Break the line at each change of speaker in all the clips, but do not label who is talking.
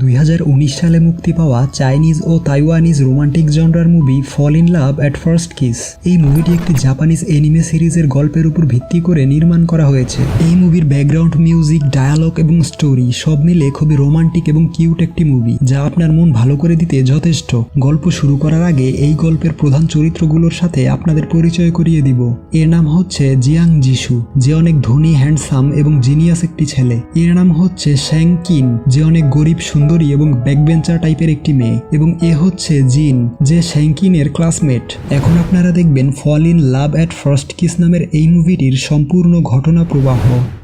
দুই হাজার উনিশ সালে মুক্তি পাওয়া চাইনিজ ও তাইওয়ানিজ রোমান্টিক জনরার movie fall in love at first kiss এই মুভিটি একটি জাপানিজ এনিমে সিরিজের গল্পের উপর ভিত্তি করে নির্মাণ করা হয়েছে। এই মুভির ব্যাকগ্রাউন্ড মিউজিক ডায়ালগ এবং স্টোরি সব মিলে খুবই রোমান্টিক এবং কিউট একটি মুভি, যা আপনার মন ভালো করে দিতে যথেষ্ট। গল্প শুরু করার আগে এই গল্পের প্রধান চরিত্রগুলোর সাথে আপনাদের পরিচয় করিয়ে দিব। এর নাম হচ্ছে জিয়াং জিসু, যে অনেক ধনী হ্যান্ডসাম এবং জিনিয়াস একটি ছেলে। এর নাম হচ্ছে শ্যাং কিন যে অনেক গরিব, সুন্দরী এবং ব্যাকবেঞ্চার টাইপের একটি মেয়ে এবং এ হচ্ছে জিন, যে শ্যাঙ্কিনের ক্লাসমেট। এখন আপনারা দেখবেন fall in love at first kiss নামের এই মুভিটির সম্পূর্ণ ঘটনা প্রবাহ।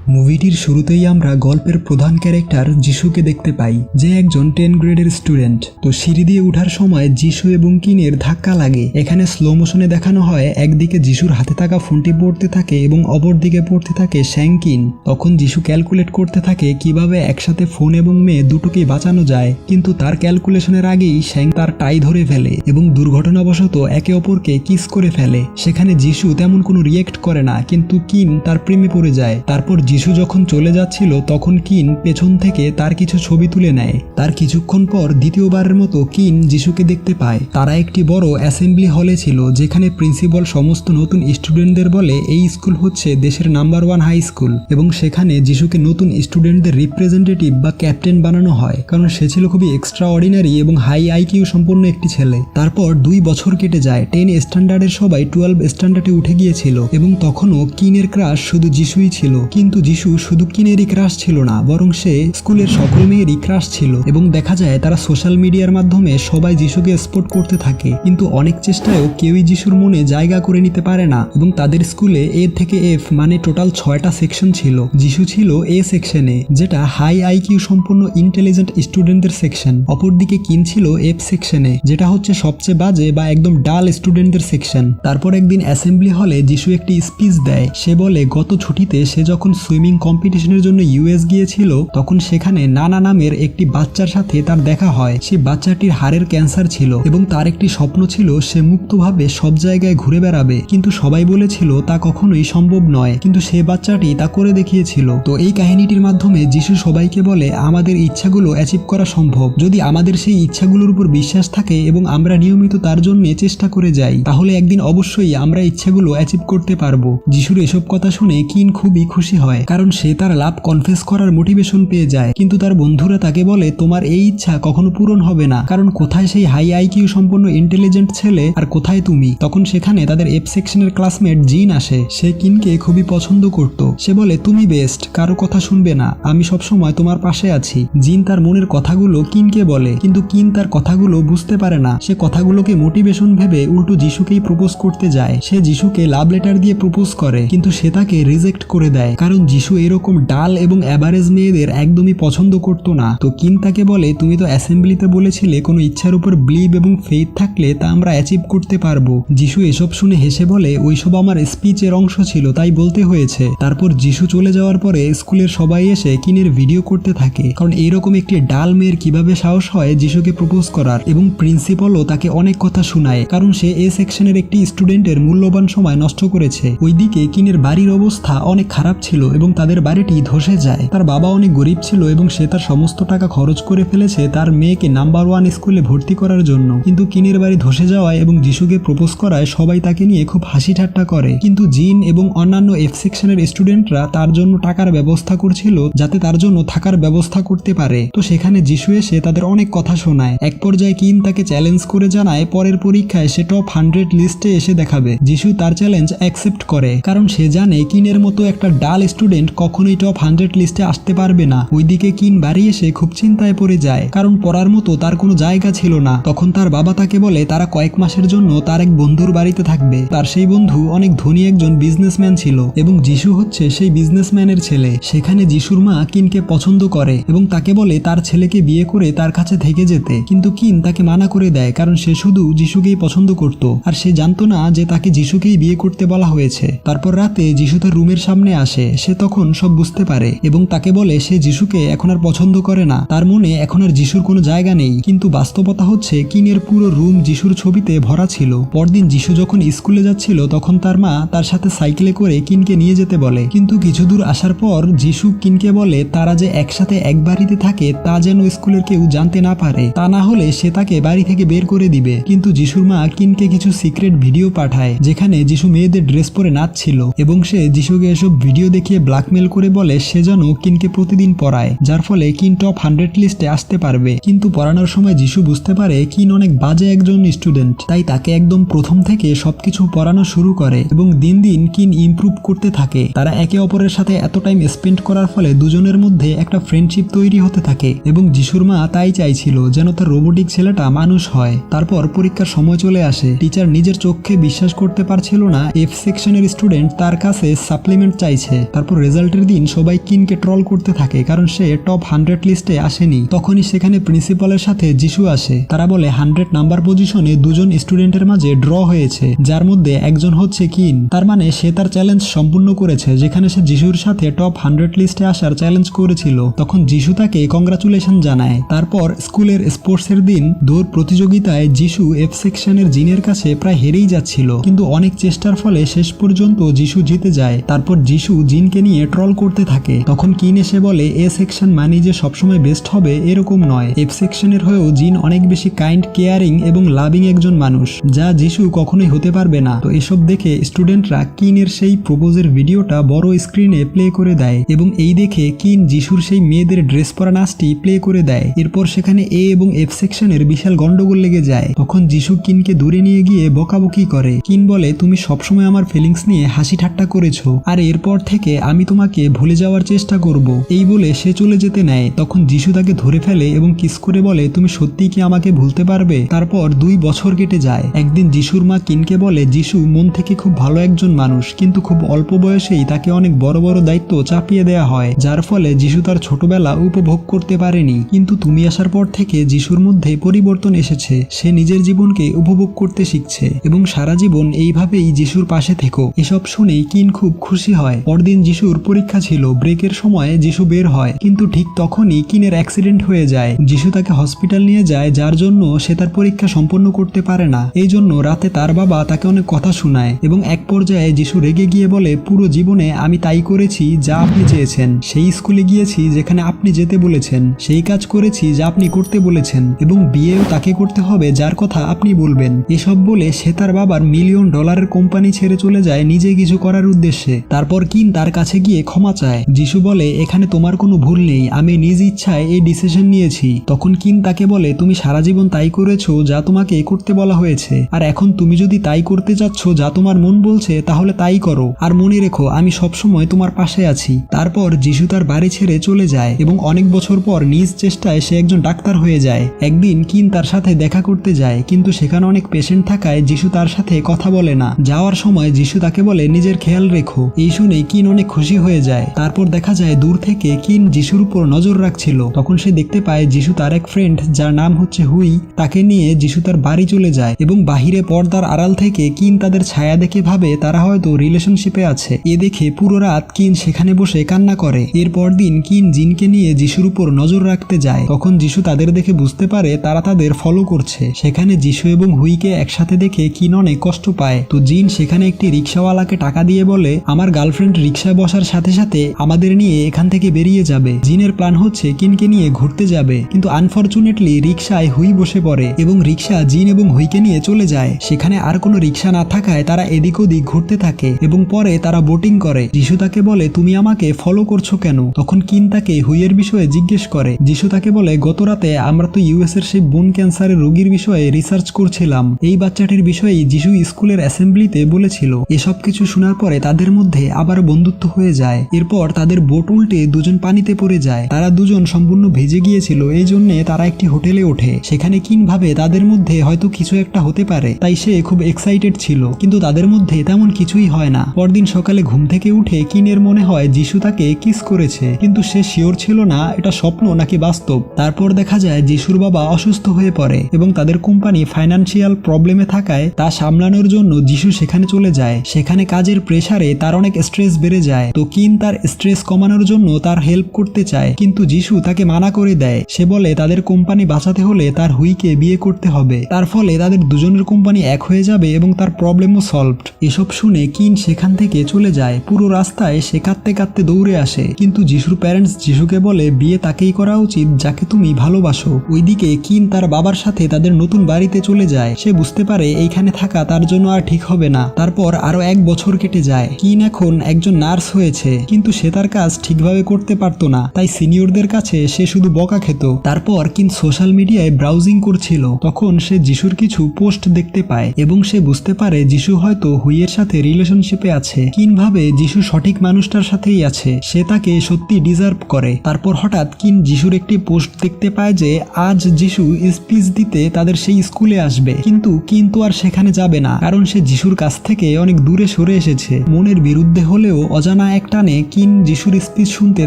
মুভিটির শুরুতেই আমরা গল্পের প্রধান ক্যারেক্টার যিশুকে দেখতে পাই, যে একজন টেন গ্রেডের স্টুডেন্ট। তো সিঁড়ি দিয়ে ওঠার সময় যিশু এবং কিনের ধাক্কা লাগে। এখানে স্লো মোশনে দেখানো হয়, একদিকে যিশুর হাতে থাকা ফোনটি পড়তে থাকে এবং অপরদিকে পড়তে থাকে শ্যাংকিন তখন যিশু ক্যালকুলেট করতে থাকে কীভাবে একসাথে ফোন এবং মেয়ে দুটোকেই বাঁচানো যায়। কিন্তু তার ক্যালকুলেশনের আগেই শ্যাং তার টাই ধরে ফেলে এবং দুর্ঘটনাবশত একে অপরকে কিস করে ফেলে। সেখানে যিশু তেমন কোনো রিয়েক্ট করে না, কিন্তু কিন তার প্রেমে পড়ে যায়। তারপর যিশু যখন চলে যাচ্ছিল, তখন কিন পেছন থেকে তার কিছু ছবি তুলে নেয়। তার কিছুক্ষণ পর দ্বিতীয়বারের মতো কিন যিশুকে দেখতে পায়। তারা একটি বড় অ্যাসেম্বলি হলে ছিল, যেখানে প্রিন্সিপাল সমস্ত নতুন স্টুডেন্টদের বলে, এই স্কুল হচ্ছে দেশের নাম্বার ওয়ান হাই স্কুল। এবং সেখানে যিশুকে নতুন স্টুডেন্টদের রিপ্রেজেন্টেটিভ বা ক্যাপ্টেন বানানো হয়। কারণ সে ছিল খুবই এক্সট্রা অর্ডিনারি এবং হাই আইকিউ সম্পন্ন একটি ছেলে। তারপর দুই বছর কেটে যায়। টেন স্ট্যান্ডার্ডের সবাই টুয়েলভ স্ট্যান্ডার্ডে উঠে গিয়েছিল এবং তখনও কিনের ক্রাশ শুধু যিশুই ছিল। কিন্তু যিশু শুধু কিনেরই ক্রাশ ছিল না, বরং সে স্কুলের সকল মেয়েরই ক্রাশ ছিল এবং দেখা যায় তারা সোশ্যাল মিডিয়ার মাধ্যমে সবাই যিশুকে স্পোর্ট করতে থাকে। কিন্তু অনেক চেষ্টায়ও কেউই যিশুর মনে জায়গা করে নিতে পারে না এবং তাদের স্কুলে এ থেকে এফ মানে টোটাল ছয়টা সেকশন ছিল। যিশু ছিল এ সেকশনে, যেটা হাই আইকিউ সম্পূর্ণ ইন্টেলিজেন্ট স্টুডেন্টদের সেকশন। অপরদিকে কিন ছিল এফ সেকশনে, যেটা হচ্ছে সবচেয়ে বাজে বা একদম ডাল স্টুডেন্টদের সেকশন। তারপর একদিন অ্যাসেম্বলি হলে যিশু একটি স্পিচ দেয়। সে বলে, গত ছুটিতে সে যখন সুইমিং কম্পিটিশনের জন্য ইউএস গিয়েছিল, তখন সেখানে নানা নামের একটি বাচ্চার সাথে তার দেখা হয়। সেই বাচ্চাটির হাড়ের ক্যান্সার ছিল এবং তার একটি স্বপ্ন ছিল সে মুক্তভাবে সব জায়গায় ঘুরে বেড়াবে। কিন্তু সবাই বলেছিল, তা কখনোই সম্ভব নয়। কিন্তু সে বাচ্চাটি তা করে দেখিয়েছিল। তো এই কাহিনীটির মাধ্যমে যিশু সবাইকে বলে, আমাদের ইচ্ছাগুলো অ্যাচিভ করা সম্ভব। যদি আমাদের সেই ইচ্ছাগুলোর উপর বিশ্বাস থাকে এবং আমরা নিয়মিত তার জন্য চেষ্টা করে যাই, তাহলে একদিন অবশ্যই আমরা ইচ্ছাগুলো অ্যাচিভ করতে পারব। যিশুর এসব কথা শুনে কিন খুবই খুশি হয়। কারণ সে তার লাভ কনফেস করার মোটিভেশন পেয়ে যায়। কিন্তু তার বন্ধুরা তাকে বলে, তোমার এই ইচ্ছা কখনো পূরণ হবে না। কারণ কোথায় সেই হাই আইকিউ সম্পন্ন ইন্টেলিজেন্ট ছেলে আর কোথায় তুমি? তখন সেখানে তাদের এফ সেকশনের ক্লাসমেট জিন আসে। সে কিনকে খুবই পছন্দ করত। সে বলে, তুমি বেস্ট কারও কথা শুনবে না। আমি সবসময় তোমার পাশে আছি। জিন তার মনের কথাগুলো কিনকে বলে, কিন্তু কিন তার কথাগুলো বুঝতে পারে না। সে কথাগুলোকে মোটিভেশন ভেবে উল্টো যিশুকেই প্রপোজ করতে যায়। সে যিশুকে লাভ লেটার দিয়ে প্রপোজ করে, কিন্তু সে তাকে রিজেক্ট করে দেয়। কারণ যিশু এরকম ডাল এবং অ্যাভারেজ মেয়েদের একদমই পছন্দ করতো না। তো কিন তাকে বলে, তুমি তো অ্যাসেম্বলিতে বলেছিলে কোনো ইচ্ছার উপর ব্লিভ এবং ফেইথ থাকলে তা আমরা অ্যাচিভ করতে পারব। যিশু এসব শুনে হেসে বলে, ওইসব আমার স্পিচের অংশ ছিল, তাই বলতে হয়েছে। তারপর যিশু চলে যাওয়ার পরে স্কুলের সবাই এসে কিনের ভিডিও করতে থাকে। কারণ এইরকম একটি ডাল মেয়ের কীভাবে সাহস হয় যিশুকে প্রপোজ করার এবং প্রিন্সিপালও তাকে অনেক কথা শোনায়, কারণ সে এ সেকশনের একটি স্টুডেন্টের মূল্যবান সময় নষ্ট করেছে। ওইদিকে কিনের বাড়ির অবস্থা অনেক খারাপ ছিল এবং তাদের বাড়িটি ধসে যায়। তার বাবা অনেক গরিব ছিল এবং সে তার সমস্ত টাকা খরচ করে ফেলেছে তার মেয়েকে নাম্বার ওয়ান স্কুলে ভর্তি করার জন্য। কিন্তু কিনের বাড়ি ধসে যাওয়ায় এবং যিশুকে প্রপোজ করায় সবাই তাকে নিয়ে খুব হাসি ঠাট্টা করে। কিন্তু জিন এবং অন্যান্য এফ সেকশনের স্টুডেন্টরা তার জন্য টাকার ব্যবস্থা করছিল যাতে তার জন্য থাকার ব্যবস্থা করতে পারে। তো সেখানে যিশু এসে তাদের অনেক কথা শোনায়। এক পর্যায়ে কিন তাকে চ্যালেঞ্জ করে জানায়, পরের পরীক্ষায় সে টপ হান্ড্রেড লিস্টে এসে দেখাবে। যিশু তার চ্যালেঞ্জ অ্যাকসেপ্ট করে, কারণ সে জানে কিনের মতো একটা ডাল স্টুডেন্ট কখনোই টপ হান্ড্রেড লিস্টে আসতে পারবে না। ওইদিকে কিন বাড়ি এসে খুব চিন্তায় পড়ে যায়। কারণ পড়ার মতো তার কোনো জায়গা ছিল না। তখন তার বাবা তাকে বলে, তারা কয়েক মাসের জন্য তার এক বন্ধুর বাড়িতে থাকবে। তার সেই বন্ধু অনেক ধনী একজন বিজনেসম্যান ছিল এবং যিশু হচ্ছে সেই বিজনেসম্যানের ছেলে। সেখানে যিশুর মা কিনকে পছন্দ করে এবং তাকে বলে, তার ছেলেকে বিয়ে করে তার কাছে থেকে যেতে। কিন্তু কিন তাকে মানা করে দেয়, কারণ সে শুধু যিশুকেই পছন্দ করত। আর সে জানতো না যে তাকে যিশুকেই বিয়ে করতে বলা হয়েছে। তারপর রাতে যিশু তার রুমের সামনে আসে। সে তখন সব বুঝতে পারে এবং তাকে বলে, সে যিশুকে এখন আর পছন্দ করে না। তার মনে এখন আর যিশুর কোনো জায়গা নেই। কিন্তু বাস্তবতা হচ্ছে, কিনের পুরো রুম যিশুর ছবিতে ভরা ছিল। পরদিন যিশু যখন স্কুলে যাচ্ছিল, তখন তার মা তার সাথে সাইকেলে করে কিনকে নিয়ে যেতে বলে। কিন্তু কিছু দূর আসার পর যিশু কিনকে বলে, তারা যে একসাথে এক বাড়িতে থাকে, তা যেন স্কুলের কেউ জানতে না পারে। তা না হলে সে তাকে বাড়ি থেকে বের করে দিবে। কিন্তু যিশুর মা কিনকে কিছু সিক্রেট ভিডিও পাঠায়, যেখানে যিশু মেয়েদের ড্রেস পরে নাচছিল এবং সে যিশুকে এসব ভিডিও দেখিয়ে ব্ল্যাকমেল করে বলে, সে যেন কিনকে প্রতিদিন পড়ায়, যার ফলে কিন টপ হান্ড্রেড লিস্টে আসতে পারবে। কিন্তু পড়ানোর সময় যিশু বুঝতে পারে, কিন অনেক বাজে একজন স্টুডেন্ট তাই তাকে একদম প্রথম থেকে সবকিছু পড়ানো শুরু করে এবং দিন দিন কিন ইমপ্রুভ করতে থাকে। তারা একে অপরের সাথে এত টাইম স্পেন্ড করার ফলে দুজনের মধ্যে একটা ফ্রেন্ডশিপ তৈরি হতে থাকে এবং যিশুর মা তাই চাইছিল যেন তার রোবোটিক ছেলেটা মানুষ হয়। তারপর পরীক্ষার সময় চলে আসে। টিচার নিজের চোখে বিশ্বাস করতে পারছিল না এফ সেকশনের স্টুডেন্ট তার কাছে সাপ্লিমেন্ট চাইছে। তারপর রেজাল্টের দিন সবাই কিনকে ট্রল করতে থাকে, কারণ সে টপ হান্ড্রেড লিস্টে আসেনি। তখনই সেখানে প্রিন্সিপালের সাথে যিশু আসে। তারা বলে হান্ড্রেড নাম্বার পজিশনে দুজন স্টুডেন্টের মাঝে ড্র হয়েছে, যার মধ্যে একজন হচ্ছে কিন। তার মানে সে তার চ্যালেঞ্জ সম্পূর্ণ করেছে, যেখানে সে যিশুর সাথে টপ হান্ড্রেড লিস্টে আসার চ্যালেঞ্জ করেছিল। তখন যিশু তাকে কংগ্রাচুলেশন জানায়। তারপর স্কুলের স্পোর্টসের দিন, দৌড় প্রতিযোগিতায় যিশু এফ সেকশনের জিনের কাছে প্রায় হেরেই যাচ্ছিল। কিন্তু অনেক চেষ্টার ফলে শেষ পর্যন্ত যিশু জিতে যায়। তারপর যিশু জিনকে নিয়ে ট্রল করতে থাকে। তখন কিন এসে বলে, এ সেকশন মানি যে সবসময় বেস্ট হবে, এরকম নয়। এফ সেকশনের হয়েও জিন অনেক বেশি কাইন্ড কেয়ারিং এবং লাভিং একজন মানুষ, যা যিশু কখনোই হতে পারবে না। তো এসব দেখে স্টুডেন্টরা কিনের সেই প্রপোজের ভিডিওটা বড় স্ক্রিনে প্লে করে দেয় এবং এই দেখে কিন যিশুর সেই মেয়েদের ড্রেস পরা নাচটি প্লে করে দেয়। এরপর সেখানে এ এবং এফ সেকশনের বিশাল গন্ডগোল লেগে যায়। তখন যিশু কিনকে দূরে নিয়ে গিয়ে বকাবকি করে। কিন বলে, তুমি সবসময় আমার ফিলিংস নিয়ে হাসি ঠাট্টা করেছ। আর এরপর থেকে আমি তোমাকে ভুলে যাওয়ার চেষ্টা করব। এই বলে সে চলে যেতে নেয়। তখন যিশু তাকে ধরে ফেলে এবং কিস করে বলে, তুমি সত্যিই কি আমাকে ভুলতে পারবে? তারপর দুই বছর কেটে যায়। একদিন যিশুর মা কিনকে বলে, যিশু মন থেকে খুব ভালো একজন মানুষ, কিন্তু খুব অল্প বয়সেই তাকে অনেক বড় বড় দায়িত্ব চাপিয়ে দেওয়া হয়, যার ফলে যিশু তার ছোটবেলা উপভোগ করতে পারেনি। কিন্তু তুমি আসার পর থেকে যিশুর মধ্যে পরিবর্তন এসেছে। সে নিজের জীবনকে উপভোগ করতে শিখছে এবং সারা জীবন এইভাবেই যিশুর পাশে থেকো। এসব শুনেই কিন খুব খুশি হয়। পরদিন যিশুর পরীক্ষা ছিল, ব্রেকের সময় যিশু বের হয়। কিন্তু ঠিক তখনই কিনের অ্যাক্সিডেন্ট হয়ে যায়। যিশু তাকে হসপিটাল নিয়ে যায়, যার জন্য সে তার পরীক্ষা সম্পন্ন করতে পারে না। এই জন্য রাতে তার বাবা তাকে অনেক কথা শোনায় এবং এক পর্যায়ে যিশু রেগে গিয়ে বলে, পুরো জীবনে আমি তাই করেছি যা আপনি চেয়েছেন। সেই স্কুলে গিয়েছি যেখানে আপনি যেতে বলেছেন। সেই কাজ করেছি যা আপনি করতে বলেছেন এবং বিয়েও তাকে করতে হবে যার কথা আপনি বলবেন। এসব বলে সে তার বাবার মিলিয়ন ডলারের কোম্পানি ছেড়ে চলে যায় নিজে কিছু করার উদ্দেশ্যে। তারপর কিন তার কাছে গিয়ে ক্ষমা চায়। যিশু বলে, এখানে তোমার কোনো ভুল নেই। আমি নিজ ইচ্ছায় এই ডিসিশন নিয়েছি। তখন কিন তাকে বলে, তুমি সারা জীবন তাই করেছ যা তোমাকে করতে বলা হয়েছে। আর এখন তুমি যদি তাই করতে চাচ্ছ যা তোমার মন বলছে, তাহলে তাই করো। আর মনে রেখো, আমি সবসময় তোমার পাশে আছি। তারপর যিশু তার বাড়ি ছেড়ে চলে যায় এবং অনেক বছর পর নিজ চেষ্টায় সে একজন ডাক্তার হয়ে যায়। একদিন কিন তার সাথে দেখা করতে যায়, কিন্তু সেখানে অনেক পেশেন্ট থাকায় যিশু তার সাথে কথা বলে না। যাওয়ার সময় যিশু তাকে বলে, নিজের খেয়াল রেখো। এই শুনে কিন অনেক খুশি হয়ে যায়। তারপর দেখা যায় দূর থেকে কিন যিশুর উপর নজর রাখছিল। তখন সে দেখতে পায় যিশু তার এক ফ্রেন্ড যার নাম হচ্ছে হুই, তাকে নিয়ে যিশু তার বাড়ি চলে যায় এবং বাহিরে পর্দার আড়াল থেকে কিন তাদের ছায়া দেখে ভাবে তারা হয়তো রিলেশনশিপে আছে। এ দেখে পুরো রাত কিন সেখানে বসে কান্না করে। এরপর দিন কিন জিনকে নিয়ে যিশুর উপর নজর রাখতে যায়। তখন যিশু তাদের দেখে বুঝতে পারে তারা তাদের ফলো করছে। সেখানে যিশু এবং হুইকে একসাথে দেখে কিন অনেক কষ্ট পায়। তো জিন সেখানে একটি রিক্সাওয়ালাকে টাকা দিয়ে বলে, আমার গার্লফ্রেন্ড রিক্সায় বসার সাথে সাথে আমাদের নিয়ে এখান থেকে বেরিয়ে যাবে। জিনের প্ল্যান হচ্ছে কিনকে নিয়ে ঘুরতে যাবে, কিন্তু আনফরচুনেটলি রিক্সায় হুই বসে পড়ে এবং রিক্সা জিন এবং হুইকে নিয়ে চলে যায়। সেখানে আর কোনো রিক্সা না থাকায় তারা এদিক ওদিক ঘুরতে থাকে এবং পরে তারা বোটিং করে। যিশু তাকে বলে, তুমি আমাকে ফলো করছ কেন? তখন কিন তাকে হুইয়ের বিষয়ে জিজ্ঞেস করে। যিশু তাকে বলে, গত রাতে আমরা তো ইউএস এর সেই বোন ক্যান্সারের রোগীর বিষয়ে রিসার্চ করছিলাম। এই বাচ্চাটির বিষয়ে যিশু স্কুলের অ্যাসেম্বলিতে বলেছিল। এসব কিছু শোনার পরে তাদের মধ্যে আবার বন্ধুত্ব হয়ে যায়। এরপর তাদের বোট উল্টে দুজন পানিতে পড়ে যায়। তারা দুজন সম্পূর্ণ ভেজে গিয়েছিল, এই জন্যে তারা একটি হোটেলে ওঠে। সেখানে কিন ভাবে তাদের মধ্যে হয়তো কিছু একটা হতে পারে, তাই সে খুব এক্সাইটেড ছিল। কিন্তু তাদের মধ্যে তেমন কিছুই হয় না। পরদিন সকালে ঘুম থেকে উঠে কিনের মনে হয় যিশু তাকে কিস করেছে। কিন্তু সে শিওর ছিল না, এটা স্বপ্ন নাকি বাস্তব। তারপর দেখা যায় যিশুর বাবা অসুস্থ হয়ে পড়ে এবং তাদের কোম্পানি ফাইন্যান্সিয়াল প্রবলেমে থাকায় তা সামলানোর জন্য যিশু সেখানে চলে যায়। সেখানে কাজের প্রেসারে তার অনেক স্ট্রেস বেড়ে যায়। যায় তো কিন তার স্ট্রেস কমানোর জন্য তার হেল্প করতে চায়, কিন্তু যিশু তাকে মানা করে দেয়। সে বলে, তাদের কোম্পানি বাঁচাতে হলে তার হুইকে বিয়ে করতে হবে। তার ফলে তাদের দুজনের কোম্পানি এক হয়ে যাবে এবং তার প্রবলেমও সলভড এসব শুনে কিন সেখান থেকে চলে যায়। পুরো রাস্তায় সে কাঁদতে কাঁদতে দৌড়ে আসে। কিন্তু যিশুর প্যারেন্টস যিশুকে বলে, বিয়ে তাকেই করা উচিত যাকে তুমি ভালোবাসো। ওইদিকে কিন তার বাবার সাথে তাদের নতুন বাড়িতে চলে যায়। সে বুঝতে পারে, এইখানে থাকা তার জন্য আর ঠিক হবে না। তারপর আরও এক বছর কেটে যায়। কিন এখন একজন নার্স হয়েছে, কিন্তু সে তার কাজ ঠিকভাবে করতে পারতো না। তাই সিনিয়রদের কাছে সে শুধু বকা খেত। তারপর কিন সোশ্যাল মিডিয়ায় ব্রাউজিং করছিল। তখন সে যিশুর কিছু পোস্ট দেখতে পায় এবং সে বুঝতে পারে যিশু হয়তো হুইয়ের সাথে রিলেশনশিপে আছে। কিন ভাবে যিশু সঠিক মানুষটার সাথেই আছে। সে তাকে সত্যি ডিজার্ভ করে। তারপর হঠাৎ কিন যিশুর একটি পোস্ট দেখতে পায় যে, আজ যিশু স্পিচ দিতে তাদের সেই স্কুলে আসবে। কিন্তু কিন্তু আর সেখানে যাবে না, কারণ সে যিশুর কাছ থেকে অনেক দূরে সরে এসেছে। মনের বিরুদ্ধে হলেও অজানা এক টানে কিন যিশুর স্পিচ শুনতে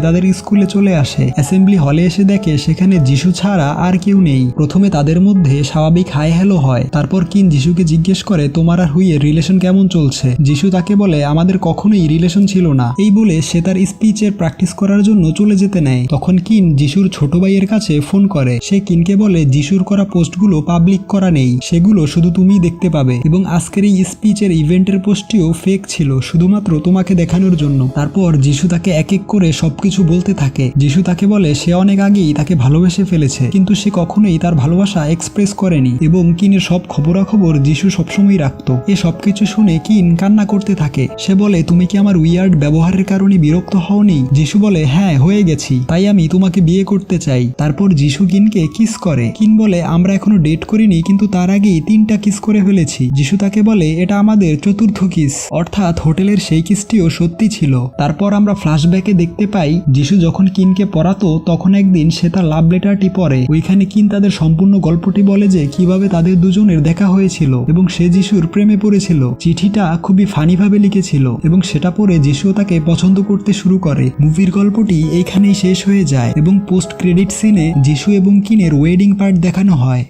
তাদের স্কুলে চলে আসে। অ্যাসেম্বলি হলে এসে দেখে সেখানে যিশু ছাড়া আর কেউ নেই। প্রথমে তাদের মধ্যে স্বাভাবিক হাই হ্যালো হয়। তারপর কিন যিশুকে জিজ্ঞেস করে, তোমার আর হুইয়ের রিলেশন কেমন চলছে? যিশু তাকে বলে, আমাদের কখনোই রিলেশন ছিল না। এই বলে সে তার স্পিচের প্র্যাকটিস করার জন্য চলে যেতে নেয়। তখন কিন যিশুর ছোট ভাইয়ের কাছে ফোন করে। সে কিনকে বলে, যিশুর করা পোস্টগুলো পাবলিক করা নেই। সেগুলো শুধু তুমিই দেখতে পাবে। এবং আজকের এই স্পিচের ইভেন্টের পোস্টটিও ফেক ছিল, শুধুমাত্র তোমাকে দেখানোর জন্য। তারপর যিশু তাকে এক এক করে সবকিছু বলতে থাকে। যিশু তাকে বলে, সে অনেক আগেই তাকে ভালোবেসে ফেলেছে, কিন্তু সে কখনোই তার ভালোবাসা এক্সপ্রেস করেনি এবং কিনের সব খবরাখবর যিশু সবসময় রাখতো। এ সবকিছু শুনে কিন কান্না করতে থাকে। সে বলে, তুমি কি আমার উইয়ার্ড ব্যবহারের কারণে বিরক্ত হওনি? যিশু বলে হ্যাঁ হয়ে গেছি, তাই আমি তোমাকে বিয়ে করতে চাই। তারপর যিশু কিনকে কিস করে। কিন বলে, আমরা এখনও ডেট করিনি, কিন্তু তার আগেই তিনটা কিস করে ফেলেছি। যিশু তাকে বলে, এটা আমাদের চতুর্থ কিস। অর্থাৎ হোটেলের সেই কিসটিও সত্যি ছিল। তারপর আমরা ফ্ল্যাশব্যাকে দেখতে পাই, যিশু যখন কিনকে পড়াতো তখন একদিন সে তার লাভ লেটারটি পড়ে। ওইখানে কিন তাদের সম্পূর্ণ গল্পটি বলে যে, কীভাবে তাদের দুজনের দেখা হয়েছিল এবং সে যিশুর প্রেমে পড়েছিল। চিঠিটা খুবই ফানিভাবে লিখেছিল এবং সেটা পড়ে যিশুও তাকে পছন্দ করতে শুরু করে। মুভির গল্পটি এইখানেই শেষ হয়ে যায় এবং পোস্ট ক্রেডিট সিনে যিশু এবং কিনের ওয়েডিং পার্ট দেখানো হয়।